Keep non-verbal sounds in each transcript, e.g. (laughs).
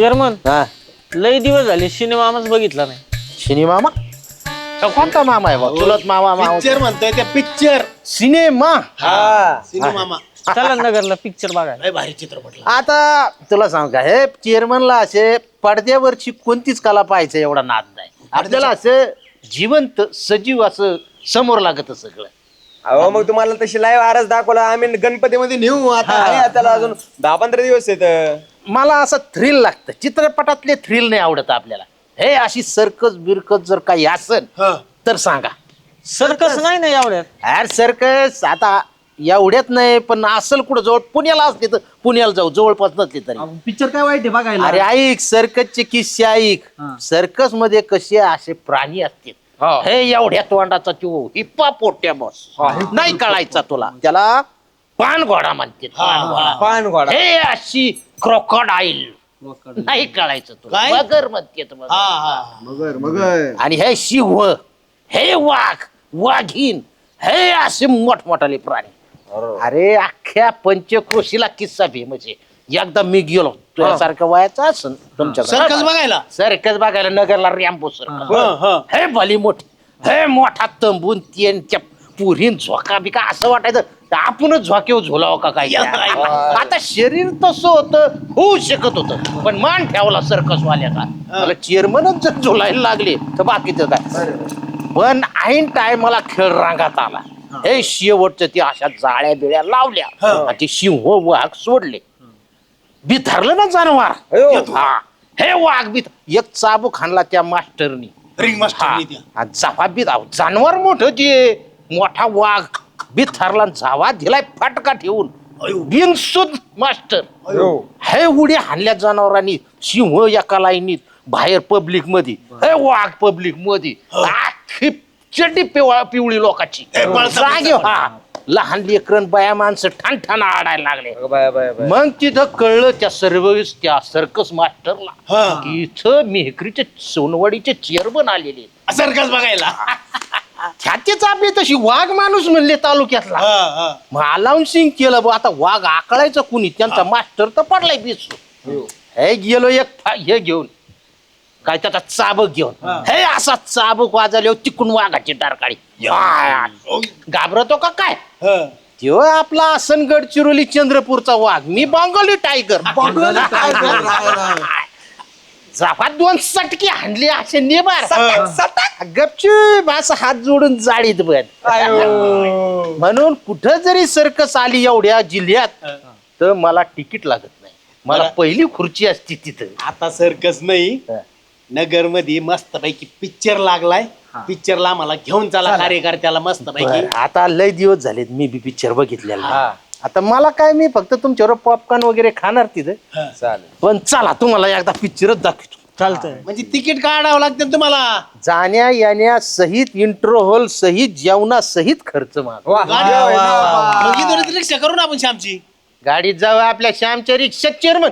Chairman हा. लय दिवस झाले सिनेमाच बघितला नाही. शिनी मामा? तो कोणता मामा आहे बा? चुलत मामा मामा? पिक्चर म्हणतोय त्या पिक्चर सिनेमा हा सिनेमा चला नगरला पिक्चर बघायला. लय भारी चित्रपट आता तुला सांग का हे चेअरमनला असे पडद्यावरची कोणतीच कला पाहायचं एवढा नाद नाही. आपल्याला असं जिवंत सजीव असं समोर लागत सगळं. अहो मग तुम्हाला तशी लाईव्ह आरस दाखवला आम्ही गणपतीमध्ये नेऊ. आता आहे त्याला अजून दहा पंधरा दिवस येत मला असं थ्रिल लागतं. चित्रपटातले थ्रिल नाही आवडत आपल्याला. हे अशी सर्कस बिरकस जर काही असेल तर सांगा. सर्कस नाही ना एवढ्यात अरे सर्कस आता एवढ्यात नाही पण असेल कुठं जवळ पुण्याला असते तर पुण्याला जाऊ जवळपास नसले तरी. पिक्चर काय वाईट आहे बघायला? अरे ऐक सर्कसचे किस्से ऐक. सर्कसमध्ये कसे असे प्राणी असतील? हे. एवढ्या तोंडाचा तो हिप्पा पोट्या बस. नाही कळायचा तुला. त्याला पान घोडा म्हणते पान घोडा पान घोडा हे अशी क्रोकोडाईल नाही कळायचं तुला. काय? मगर म्हणते हा हा. मगर मगर. आणि हे सिंह हे वाघ वाघीन हे असे मोठमोठाले प्राणी. अरे. अख्ख्या पंचक्रोशीला किस्सा आहे एकदा मी गेलो. तुझ्यासारखं वयाचा असन तुमच्या सर्कस बघायला? सर्कस बघायला नगरला रॅम्बो सर्कस हं, हं. हे. भली मोठी हे मोठा तंबून त्यांच्या पुरीन झोका बिका असं वाटायचं. तर आपणच झोक्यावर झोलावं का काय? आता शरीर तसं होतं होऊ शकत होतं. पण मान ठेवला सर्कस वाल्याचा मला चेअरमनच जर झोलायला लागले तर बाकीचं काय? पण ऐन टायमाला खेळ रांगात आला. हे. शेवटचं ते अशा जाळ्या बिळ्या लावल्या आणि ते सिंह वाघ सोडले. बिथरलं ना जनावर. हा. हे वाघ बिथ एक चाबूक हाणला त्या मास्टरनी. रिंग मास्टरनी त्या. हा, जावा बी जानवर मोठं ते. मोठा वाघ बिथरला जावा दिलाय फटका ठेवून. अयो. बिनसूद मास्टर. हे उड्या हाणल्या जनावरांनी सिंह एका लाईनीत बाहेर पब्लिकमध्ये हे वाघ पब्लिकमध्ये आखी चड्डी पिवळा पिवळी लोकांची. हे जागे हा. लहान लेकरन बाया माणसं ठाण ठाण आडायला लागले. Bye bye bye. मग तिथं कळलं त्या सर्व त्या सर्कस मास्टरला हा. की इथं मेहकरीचे सोनवाडीचे चेअरमन आलेले. सर्कस बघायला. ह्याचेच आपले तशी वाघ माणूस म्हणले तालुक्यातला. हा, हा. मग अलाउन्सिंग केलं बा आता वाघ आकळायचं कुणी? त्यांचा मास्टर तर पडलाय बिसू. हे. गेलो एक फा- हे घेऊन. काय त्याचा चाबक घेऊन. हे. असा चाबक वाजवले तिकून वाघाची टारकाळी ओ, घाबरतो का काय? हं. त्यो आपला आसन गडचिरोली चंद्रपूरचा वाघ. मी बंगाली टायगर (laughs) जाफात दोन सटके हाणले असे नेबार. गपचूप असं हात जोडून जाळीत बन (laughs) म्हणून कुठं जरी सर्कस आली एवढ्या जिल्ह्यात तर मला तिकीट लागत नाही. मला- पहिली खुर्ची असती तिथं. आता सर्कस नाही. हा. नगरमध्ये मस्त पैकी पिक्चर लागलाय पिक्चरला मला घेऊन चला कार्यकर्त्याला मस्त पैकी आता लय दिवस झालेत मी बी पिक्चर बघितलेला आता मला काय मी फक्त तुमच्यावर पॉपकॉर्न वगैरे खाणार तिथं. चालेल. पण चला तुम्हाला एकदा पिक्चरच दाखवतो. चालतंय. म्हणजे तिकीट काढावं लागतं तुम्हाला? जाण्या येण्या सहित इंट्रोहोल सहित जेवणा सहित खर्च. गाडी-. मग इथून रिक्षा करू ना आपण श्यामची. गाडीत जाऊ आपल्या श्यामच्या रिक्षात चेअरमन.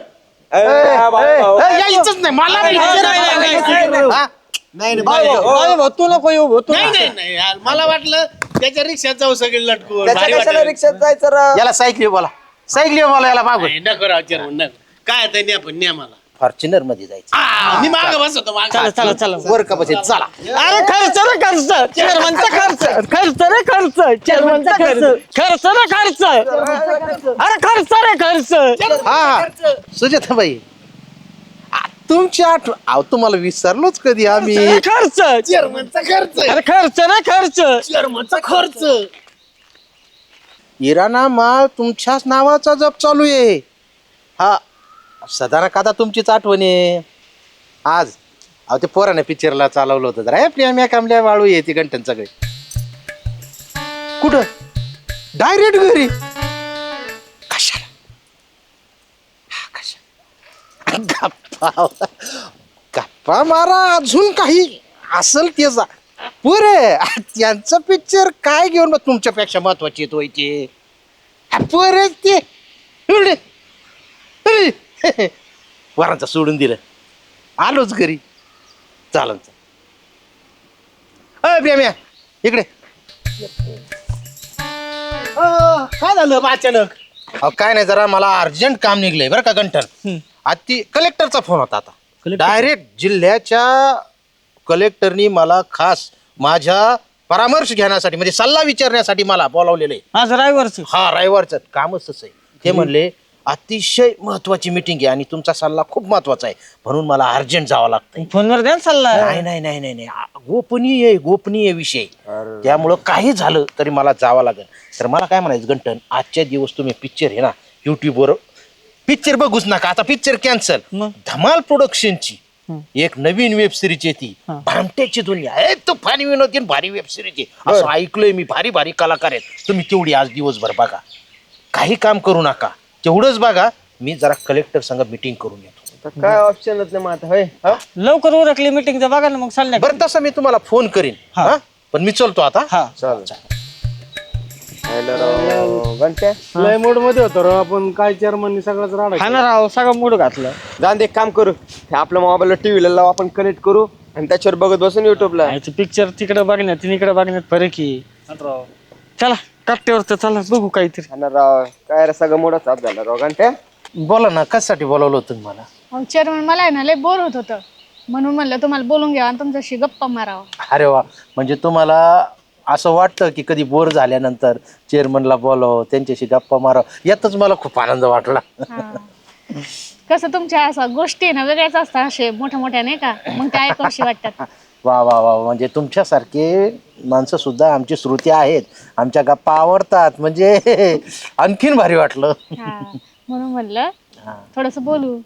यायचंच नाही मला नाही, picture नाही, नाही, बघायचं. नाही, नाही. हा? नाही नाही, बाय, बाय. बाय, बाय, तू नको येऊ भाऊ, तू नाही नाही नाही यार, मला वाटलं त्याच्या रिक्षात जाऊ सगळे लटकून त्याच्या भारी कशाला वाटेल. रिक्षात जायचं? याला सायकली बोला सायकली बोला याला मागून नाही, नको राव चेअरमन नको काय ते न्या पण न्या मला फॉर्च्युनरमध्ये जायचं. आ, मी माग बसतो माग. चला चला चला. वर का बसेल? चला. अरे खर्च रे खर्च. चेअरमनचा खर्च. खर्च रे खर्च. चेअरमनचा खर्च. खर्च. रे खर्च. अरे खर्च रे खर्च. हा सुजाताबाई आ, तुमची अहो तुम्हाला विसरलोच कधी आम्ही. खर्च. चेअरमनचा खर्च. अरे खर्च रे खर्च. चेअरमनचा खर्च. इराणा माल तुमच्याच नावाचा जप चालू आहे. हा सदाना कादा तुमचीच आठवण आहे. आज. अहो ते पोराने पिक्चरला चालवलं होतं जरा. प्रिया कामल्या वाळू येते घंटन सगळे. कुठं? डायरेक्ट घरी. कशाला? हा, कशाला? गप्पा. गप्पा मारा अजून काही. असल ते जा पुरे त्यांचं पिक्चर काय घेऊन मग तुमच्यापेक्षा महत्वाची येतो ते? परत ते. (laughs) वरांचा सोडून दिलं. आलोच घरी. चालन चाल म्या इकडे. काय झालं अचानक? अहो, काय नाही जरा मला अर्जंट काम निघलंय बरं का गंठन. अति कलेक्टरचा फोन होता आता. डायरेक्ट जिल्ह्याच्या कलेक्टरनी मला खास माझ्या परामर्श घेण्यासाठी म्हणजे सल्ला विचारण्यासाठी मला बोलावलेलं आहे. आज रविवारच. हा रविवारचं. कामच तसं आहे. ते म्हणले अतिशय महत्वाची मिटिंग आहे आणि तुमचा सल्ला खूप महत्त्वाचा आहे. म्हणून मला अर्जंट जावं लागतंय. फोनवर द्या ना सल्ला. नाही नाही नाही नाही नाही. आ- गोपनीय आहे, गोपनीय विषय त्यामुळं काही झालं तरी मला जावं लागेल. तर मला काय म्हणायचं गंटन आजच्या दिवस तुम्ही पिक्चर आहे ना युट्यूबवर पिक्चर बघूच नका. आता पिक्चर कॅन्सल मग? धमाल प्रोडक्शनची एक नवीन वेब सिरीज आहे ती. भामट्याची दुनिया. आहे तो फानी विनोदी भारी वेब सिरीज आहे. असं ऐकलंय मी भारी भारी कलाकार आहेत. तुम्ही तेवढी आज दिवसभर बघा. काही काम करू नका. तेवढंच बघा मी जरा कलेक्टर संग मिटिंग करून येतो. आता काय ऑप्शनच नाही मग आता होय? हा? लवकर उरकली मिटिंग बघा ना मग चालल्या बरं तसं मी तुम्हाला फोन करीन. हा. पण मी चलतो आता. हा. हॅलो राव, घंट्या? लय मूडमध्ये होतो राव आपण काय चेअरमननी सगळंच राडा हा ना राव सगळं मूड घातलं. जाऊन दे एक काम करू. हे आपल्या मोबाईलला टीव्हीला लावू आपण कनेक्ट करू आणि त्याच्यावर बघत बसून युट्यूबला पिक्चर तिकडे बघण्यात इकडे बघण्यात फरक आहे. चला. कट्ट्यावर तर चला बघू काहीतरी. राव काय रे सगळं मोठा चाप झाला राव घंट्या बोला ना कशासाठी बोलावलं होतं तुम्हाला अहो चेअरमन मला आहे ना लय बोर होत होतं. म्हणून म्हणलं तुम्हाला बोलून घ्यावं आणि तुमच्याशी गप्पा मारावं. अरे वा म्हणजे तुम्हाला असं वाटतं की कधी बोर झाल्यानंतर चेअरमनला बोलावं त्यांच्याशी गप्पा मारावं यातच मला खूप आनंद वाटला. हा. कसं तुमच्या असं गोष्टी आहे ना वेगळ्याच असतात असे मोठ्या मोठ्या नाही का? मग त्या ऐकावशी वाटतात. वा वा वा. म्हणजे तुमच्यासारखे माणसं सुद्धा आमची श्रुती आहेत. आमच्या गप्पा आवडतात. म्हणजे (laughs) आणखीन भारी वाटलं. हा. म्हणून म्हणलं. थोडस बोलू.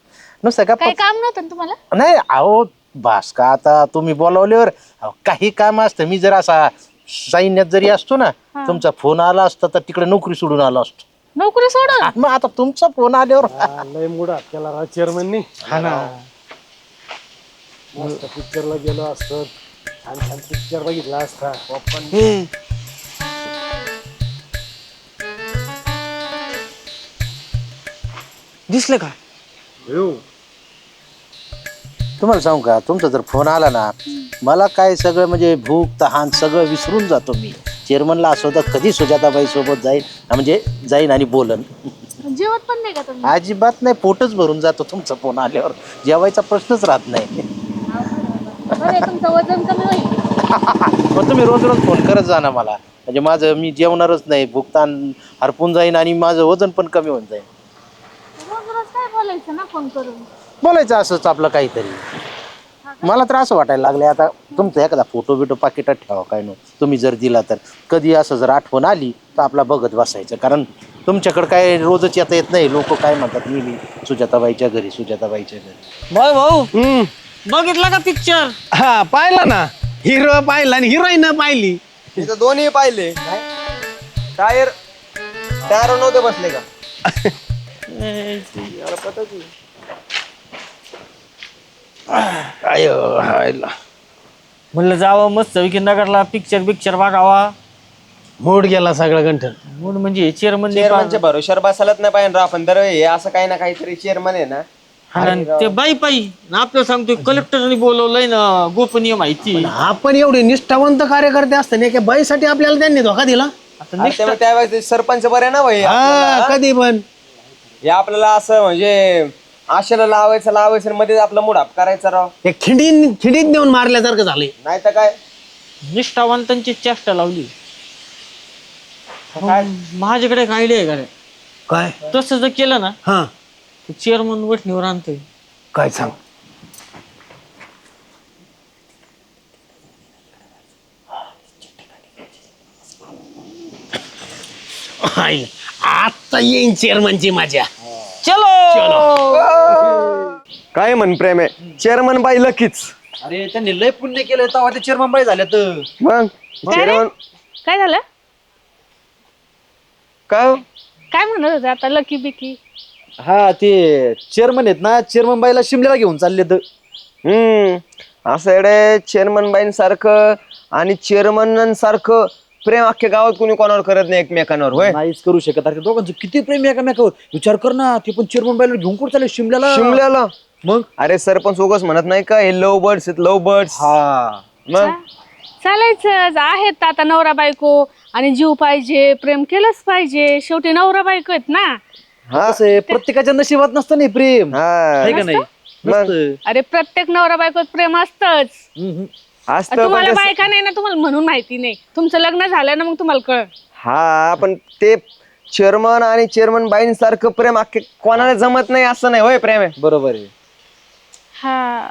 नुसतं गप्पा काही काम नव्हतं ना तुम्हाला? नाही अहो बास का आता तुम्ही बोलावल्यावर अहो, काही काम असतं. मी जर असा सैन्यात जरी असतो ना तुमचा फोन आला असता तर तिकडे नोकरी सोडून आलो असतो. नोकरी सोडून? मग आता तुमचा फोन आल्यावर लय मूड केला राव चेअरमननी हा ना. मस्त पिक्चरला गेलो असतो. छान छान पिक्चर बघितला असता. दिसलं का? तुम्हाला सांगू का तुमचा जर फोन आला ना मला काय सगळं म्हणजे भूक तहान सगळं विसरून जातो मी. चेअरमनला असं होतं कधी सुजाताबाई सोबत जाईन म्हणजे जाईन आणि बोलन. जेवत पण नाही का तुम्ही? अजिबात नाही पोटच भरून जातो तुमचा फोन आल्यावर. जेवायचा प्रश्नच राहत नाही. तुमचं वजन कमी होईल. (laughs) मग तुम्ही रोज रोज फोन करत जा ना मला. म्हणजे माझं मी जेवणारच नाही भुगतान हरपून जाईन आणि माझं वजन पण कमी होऊन जाईल रोज रोज काय बोलायचं ना फोन करून? बोलायचं असंच आपलं काहीतरी. मला तर असं वाटायला लागले आता तुमचा एखादा फोटो बिटो पाकिटात ठेवा काय नो. तुम्ही जर दिला तर. कधी असं जर आठवण आली तर आपला बघत बसायचं. कारण तुमच्याकडे काय रोजच येता येत नाही. लोक काय म्हणतात नेहमी सुजाताबाईच्या घरी सुजाताबाईच्या घरी. भाऊ. भाऊ बघितला का पिक्चर हा पाहिला ना. हिरो पाहिला आणि हिरोईन पाहिली. मी तर दोन्ही पाहिले. टायर टायर नव्हते बसले का? म्हणलं जावं मस्त विकी नगरला पिक्चर पिक्चर बघावा. मूड गेला सगळा गंठन. मूड म्हणजे चेअरमन चेअरमनच्या भरोश्यावर बसायलाच नाही पाहिजे राव आपण दर हे असं काही ना काहीतरी चेअरमन आहे ना ते बाई पाई आपलं सांगतोय कलेक्टरने बोलवलंय ना गोपनीय माहिती. आपण एवढे निष्ठावंत कार्यकर्ते असताना एका बाईसाठी आपल्याला त्यांनी धोका दिला. आता आणि त्यामुळे त्यावेळेस ते सरपंच बरे ना भाई हा कधी पण. हे आपल्याला असं म्हणजे आशेला लावायचं लावायचं मध्ये आपला मुडाप करायचा राव. एक खिंडीन खिंडीत नेऊन मारल्यासारखं झाले नाही तर काय? निष्ठावंतांची चेष्टा लावली. काय? माझ्याकडे आहे का रे काय? तसं जर केलं ना हा. तर चेअरमन वठणीवर आणतोय. काय सांग? हाय, आता येईन चेअरमनची माझ्या. चलो! काय म्हण प्रेम? आहे चेअरमन बाई लकीच. अरे त्यांनी लय पुण्य केलं तेव्हा ते चेअरमन बाई झाल्या तर. मग? चेअरमन काय झालं? काय हो? काय म्हणत होते आता लकी बिकी हा ते चेअरमन आहेत ना चेअरमन बाईला शिमल्याला घेऊन चालले तर हम्म असं एवढे चेअरमन बाईन सारखं आणि चेअरमन सारखं प्रेम अख्ख्या गावात कोणी कोणावर करत नाही एकमेकांवर होय? नाहीच करू शकत. अरे दोघांचं किती प्रेम आहे एकामेकावर? विचार कर ना ते पण चेअरमन बाईला घेऊन कुठं चालले? शिमल्याला. शिमल्याला? मग? अरे सरपंच उगाच म्हणत नाही का हे लव बर्ड्स आहेत लव बर्ड्स. हा. मग? चालायचं आहेत आता नवरा बायको आणि जीव पाहिजे प्रेम केलंच पाहिजे. शेवटी नवरा बायको आहेत ना. हा. कसं आहे प्रत्येकाच्या नशिबात नसतं नाही प्रेम. हा. आहे का नाही? मग? नसतं. अरे प्रत्येक नवरा बायकोत प्रेम असतच. हम्म, हम्म. असतं पण तुम्हाला कसं- बायका नाही ना तुम्हाला म्हणून माहिती नाही. तुमचं लग्न झालं ना मग तुम्हाला कळ हा पण ते चेअरमन आणि चेअरमन बाईन सारखं प्रेम अख्खे कोणाला जमत नाही असं नाही होय प्रेम आहे? बरोबर आहे. हा.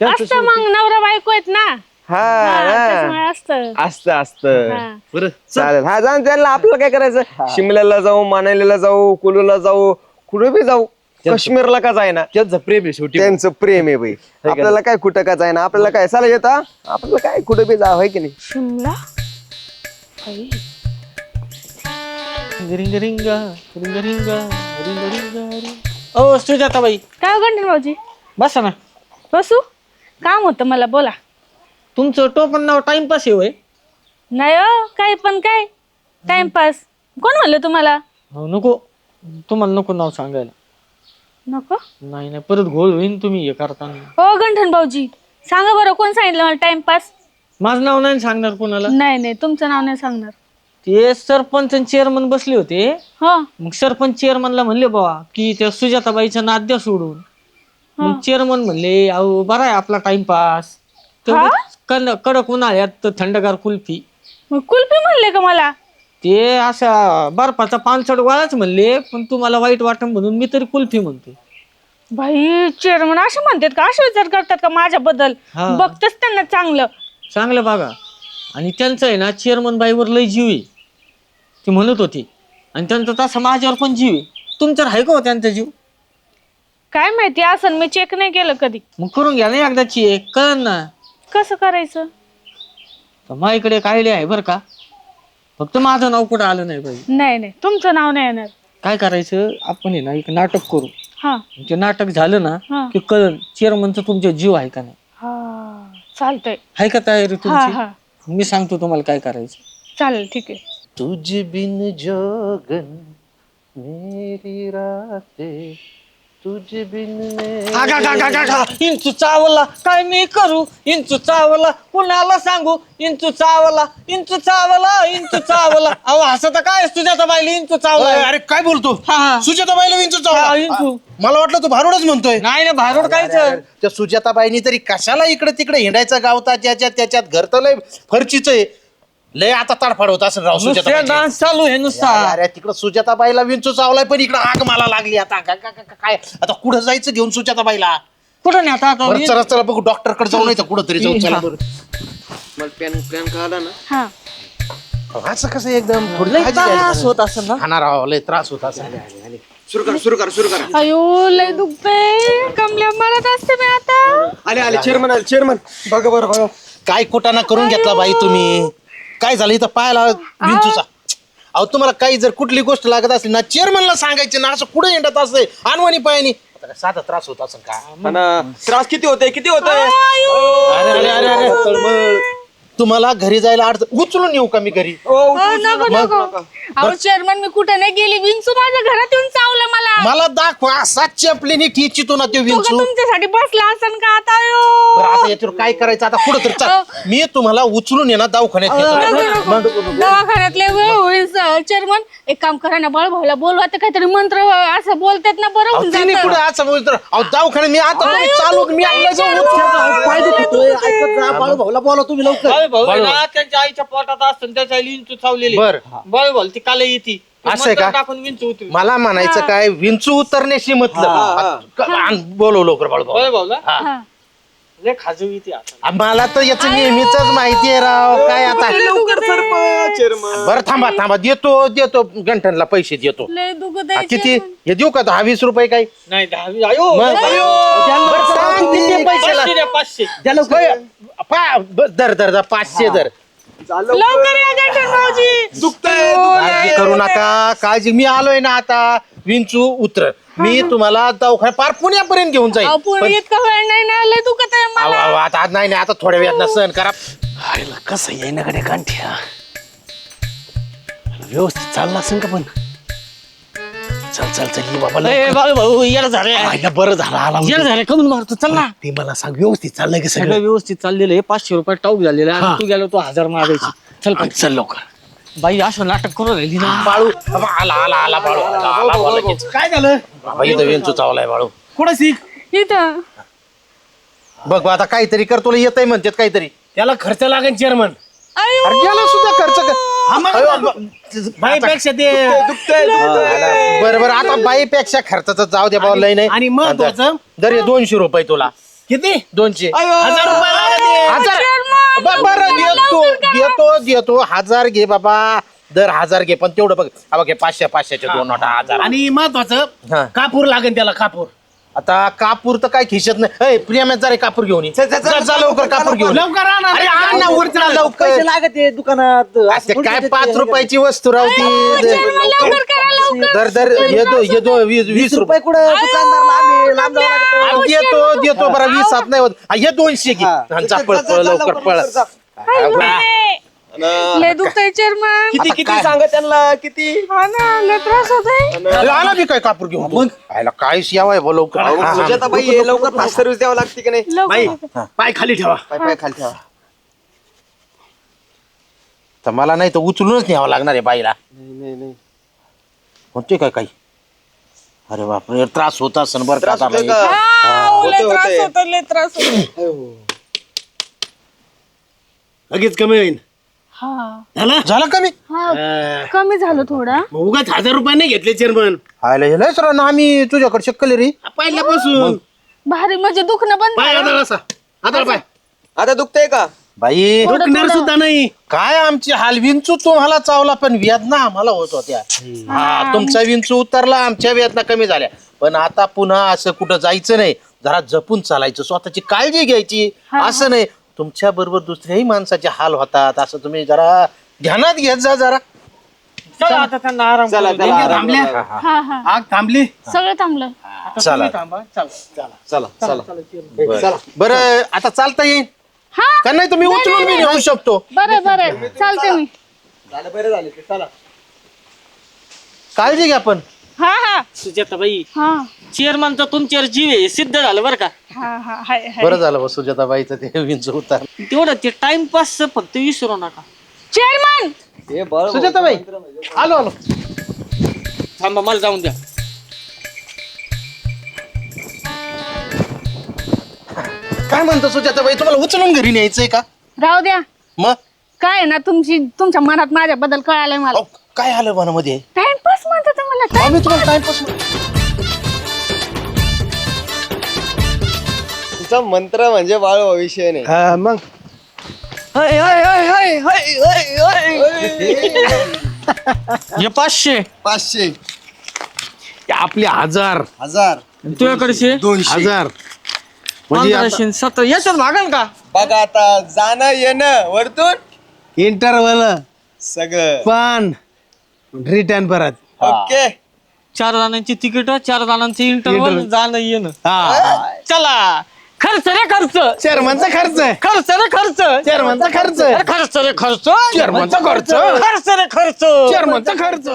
असतं मग नवरा बायको आहेत ना. हा हा, असतं. असतं असतं. हा. बरं चालेल. हा जाऊन त्यांना आपलं काय करायचं? शिमल्याला जाऊ मानालीला जाऊ कुलूला जाऊ कुठे बी जाऊ. काश्मीरला का जायना? त्यांचं प्रेम आहे शेवटी. त्यांचं प्रेम आहे बाई. आपल्याला काय कुठं का जायना? आपल्याला काय? चालेल येता. आपल्याला काय कुठं बी जावं आहे की नाही? शिमला? रिंग रिंगा रिंग रिंगा रिंग. रिंगा ओ सुजाताबाई काय हो गंठन भाऊजी बसा ना. बसू? काम होतं मला बोला. तुमचं टोपण नाव टाइमपास आहे होय. नाही हो काय पण काय? टाइमपास. कोण म्हणलं तुम्हाला? हो नको. तुम्हाला नको नाव सांगायला. नको? नाही नाही परत घोळ होईन तुम्ही हे करताना. हो गंठन भाऊजी. सांगा बरं कोण सांगितलं मला टाइमपास? माझं नाव नाही सांगणार कोणाला. नाही नाही तुमचं नाव नाही सांगणार. ते सरपंच चेअरमन बसले होते. हो. मग सरपंच चेअरमनला म्हणले बाबा की त्या सुजाताबाईचा नाद द्या सोडून मग चेअरमन म्हणले अहो बरा आहे आपला टाइमपास. तेवढं कडक उन्हाळ्यात तर थंडगार कुल्फी. मग कुल्फी म्हणले का मला? ते असा बर्फाचा पानसड गोळाच म्हणले पण तुम्हाला वाईट वाटण म्हणून मी तरी कुल्फी म्हणतो भाई चेअरमन असे म्हणतात का? असे विचार करतात का माझ्याबद्दल? हा. बघतेच त्यांना चांगलं. चांगलं बघा. आणि त्यांचं आहे ना चेअरमन बाईवर लय जीव आहे. ती म्हणत होती. आणि त्यांचा तसा माझ्यावर पण जीव आहे. तुमच्यावर आहे का हो त्यांचा जीव? काय माहिती असं मी चेक नाही केलं कधी. मग करून घ्या ना एकदा चेक कळ ना. कसं करायचं? तर माझ्याकडे आयडिया आहे बरं का? फक्त माझं नाव कुठं आलं नाही पाहिजे नाही नाही. तुमचं नाव नाही येणार. काय करायचं? आपण आहे ना एक नाटक करू. हा. ते नाटक झालं ना हा. की कळन चेअरमनचं तुमच्या जीव आहे का नाही? हा. चालतंय. आहे का तयारी हा तुमची? हा. मी सांगतो तुम्हाला काय करायचं. चालेल ठीक आहे. तुझ बिन जोगन मेरी राते तुझ आगा. इंचू चावला काय मी करू? इंचू चावला कुणाला सांगू? इंचू चावला इंचू चावला इंचू चावला. अहो हसत काय तुझ्या बाईला इंचू चावला? अरे अरे, काय बोलतो? हा, हा. सुजाताबाईला विंचू हा, चावला विंचू. मला वाटलं तू भारुडच म्हणतोय. नाही ना भारूड कायच त्या सुजाताबाईनी तरी कशाला इकडे तिकडे हिंडायचं गावता? ज्याच्यात त्याच्यात घर तर लय फरचीच आहे. लय आता ताडफाड होत असेल राव नुसत्या सुजाताबाईची. डान्स चालू आहे नुसता. अरे तिकडं सुजाताबाईला विंचू चावलाय पण इकडं आग मला लागली आता. का- का- का- काय? आता कुठं जायचं घेऊन सुजाताबाईला? कुठं नाही आता बरं चला चला बघू. डॉक्टरकडे जाऊ नाही तर कुठं तरी जाऊ चला बरं. मला प्लॅन प्लॅन कळाला ना? हा. असं कसं एकदम थोडी लय काळजी घ्यायला त्रास होत असेल ना? खाणार आहो, लय त्रास होत असेल. सुरू कर सुरू कर सुरू कर. अयो लय दुखतंय. कमल्या मरत असते मी आता. आले आले चेअरमन आले चेअरमन बघा बरं बघा. काय कुटाणा करून घेतला बाई तुम्ही? काय झालं? इथं पायाला विंचूचा. अहो तुम्हाला काही जर कुठली गोष्ट लागत असली ना चेअरमनला सांगायचे ना असं कुठे येणार असते अनवाणी पायानी. आता काय साधा त्रास होत असेल का? त्रास किती होतोय? किती होतोय? अरे अरे अरे अरे. तुम्हाला घरी जायला अडचण उचलून येऊ का मी घरी? अहो, नको नको. अहो चेअरमन मी कुठे नाही गेली? विंचू माझ्या घरात येऊन चावलं मला दाखवा असा चपलीने ठेचितो ना ते विंचू. तुमच्यासाठी बसला असन का आता? बरं आता याच्यावर काय करायचं? आता पुढे तर चाल. मी तुम्हाला उचलून येणार दवाखान्यात नेतो. दवाखान्यातले वेळ होईल चेअरमन एक काम करा ना बळ भाऊला बोलवा तर काहीतरी मंत्र असं बोलतात ना बरं अहो, होऊन तिने जातं. पुढे असं बोलतो अहो दवाखान्यात मी आता चालू मी आणलं जाऊन उचलून. पाय दुखतोय. ऐकत जा बाळू भाऊला बोला तुम्ही लवकर. बाळ भाऊ आहे ना, त्यांच्या आईच्या पोटात असतं त्याच्या आईला विंचू चावलेली बर. बाळ भाऊ ती काल येते. असं आहे का? टाकून विंचू उतरली मला म्हणायचं काय विंचू उतरण्याशी मतलब. आण, बोलव लवकर बाळू भाऊ बाळ भाऊला. हा. लय खाजू येते आता. मला तर याच नेहमीच माहिती आहे राव. काय आता? लवकर सरपंच चेअरमन बरं थांबा थांबा. देतो देतो. गंठनला पैसे देतो. लय दुखत आ, आहे किती? हे देऊ का? दहा वीस रुपये काय नाही दहावी आयो मग? बरं, सांग किती पैसे पाचशे द्या, पाचशे. होय, पा- ब- दर दर दर पाचशे दर. लवकर. या गंठन भाऊजी काळजी करू नका. काळजी मी आलोय ना आता. विंचू उतर. मी तुम्हाला दवाखान्यात पार पुण्यापर्यंत घेऊन जाईल अहो, पूर्ण पण- इतका वेळ नाही ना मला. आता नाही नाही आता थोड्या वेळात सहन करा. आईला कसं येईना कडे कांठ्या व्यवस्थित चालला असेल का पण? चल चल चल ये बाबा ए. बाळ भाऊ येड झाले. आईला बरं झालं आला येड. झाले कमून मारतो चल ना. ते मला सांग व्यवस्थित चाललंय का सगळं? सगळं व्यवस्थित चाललेलं आहे. पाचशे रुपये टाऊक झालेलं आहे. हा. आणि तू गेलो तो हजार मागायची. चल हा, चल लवकर. बाई असं नाटक करू राहिली ना. बाळू. अबा, आला आला आला बाळू. आला, आला, लगेच. काय झालं? बाबा इथं वेंचू चावलाय बाळू. कुठं शिक इथं. बघ बा, आता काहीतरी कर. तुला येतंय म्हणतात काहीतरी. त्याला खर्च लागेल चेअरमन अरे याला सुद्धा खर्च कर. बाईपेक्षा ते बरं बरं आता बाईपेक्षा खर्चाचं जाऊ द्या बाबा लय नाही. आणि महत्वाचं दर हे दोनशे रुपये तुला. किती? दोनशे. हजार रुपये. हजार ब- बरं देतो देतो देतो हजार घे बाबा. दर हजार घे पण तेवढं बघ. हा बघ हे पाचशे पाचशेचे दोन नोटा हजार. आणि हा. महत्वाचं कापूर लागेल त्याला कापूर. आता कापूर तर काय खिशत नाही. प्रियाम्यात जरा कापूर घेऊन ये. चल, चल, चल, जा, जा लवकर कापूर घेऊन ये. लवकर आणा. अरे आण ना वरचा लवकर. पैसे लागत आहे दुकानात. असं काय पाच रुपयाची वस्तू राहती लवकर करा लवकर. दर दर येतो येतो वीस वीस रुपये रुपये कुठं? दुकानदारला आम्ही लांब जावं लागतं. आ, देतो देतो बरं वीस सात नाही होत. हे दोनशे घे. आणि जा, पळ पळ लवकर पळ लय दुखतंय चेअरमन किती किती सांगा त्यांना किती? हा ना लय त्रास होतोय आला मी काय कापूर घेऊन? मग आयला काय यावाय बा लवकर. हा, हा. बाई हे लवकर फास्ट सर्व्हिस द्यावं लागते की नाही? बाई पाय खाली ठेवा. पाय पाय खाली ठेवा. तर मला नाही तर उचलूनच न्यावं लागणार आहे बाईला. नाही नाही होते काय काही? अरे बापरे त्रास होत असन बरं का त्रास आता होतोय बाई. का? होतोय, होतोय. होतं लय त्रास होतो लगेच कमी होईल हा झालं? झालं कमी? हा कमी झालं थोडं. मग उगाच हजार रुपये नाही घेतले चेअरमन आयला हे लय सर ना आम्ही तुझ्याकडे शक्कल रे. पहिल्यापासून. भारी म्हणजे दुखणं बंद पाय झालं. आता असा आता पाय. आता दुखतंय का? बाई दुखणार सुद्धा नाही. काय आमची हाल? विंचू तुम्हाला चावला पण वेदना आम्हाला होत होत्या. हा. तुमचा विंचू उतरला आमच्या वेदना कमी झाल्या. पण आता पुन्हा असं कुठं जायचं नाही. जरा जपून चालायचं. स्वतःची काळजी घ्यायची. असं नाही. तुमच्या बरोबर दुसऱ्याही माणसाचे हाल होतात. असं तुम्ही जरा ध्यानात घेत जा जरा. चला आता त्यांना आराम चला करू दे. चला आराम थांबल्या? करा. हा हा. आग थांबली? सगळं थांबलं. चला. थांबा. चला. चला चला बरं. आता चालता येईल? हा. का नाही तुम्ही उचलून मी नेऊ शकतो? बरं बरं. चालते मी. झालं बरं झालं. ते चला. काळजी घ्या पण. हा हा. सुजाताबाई हा. चेअरमनचा तुमच्यावर जीव आहे सिद्ध झालं बरं का? हा हा हाय हाय. बरं झालं बा सुजाताबाईचं ते विंचू उतर तेवढं ते टाइमपास फक्त विसरू नका. चेअरमन हे बरं सुजाताबाई आलो आलो. थांबा मला जाऊन द्या. काय म्हणतो सुजाताबाई तुम्हाला उचलून घरी न्यायचंय का? राहू द्या. मग काय आहे ना तुमची तुमच्या मनात माझ्याबद्दल कळालंय मला. अहो, काय आलं मनामध्ये? टाइमपास म्हणता टाइम आम्ही तुम्हाला टाइमपास तुमचा मंत्र म्हणजे बाळ भविष्य नाही. मग? (laughs) हे पाचशे. पाचशे. आपले हजार. हजार. तुझ्याकडचे? दोनशे. हजार. म्हणजे पंधराशे सतरा याच्यात भागाल का? बघा आता जाणं येणं वरतून इंटरवल सगळं. पण रिटर्न परत. ओके. चार जणांची तिकीट चार जणांचे इंटरव्हल Interval. जाणं येणं. हा. चला. खर्च रे खर्च. चेअरमनचा खर्च. खर्च रे खर्च. चेअरमनचा खर्च. अरे खर्च रे खर्च. चेअरमनचा खर्च. खर्च रे खर्च. चेअरमनचा खर्च.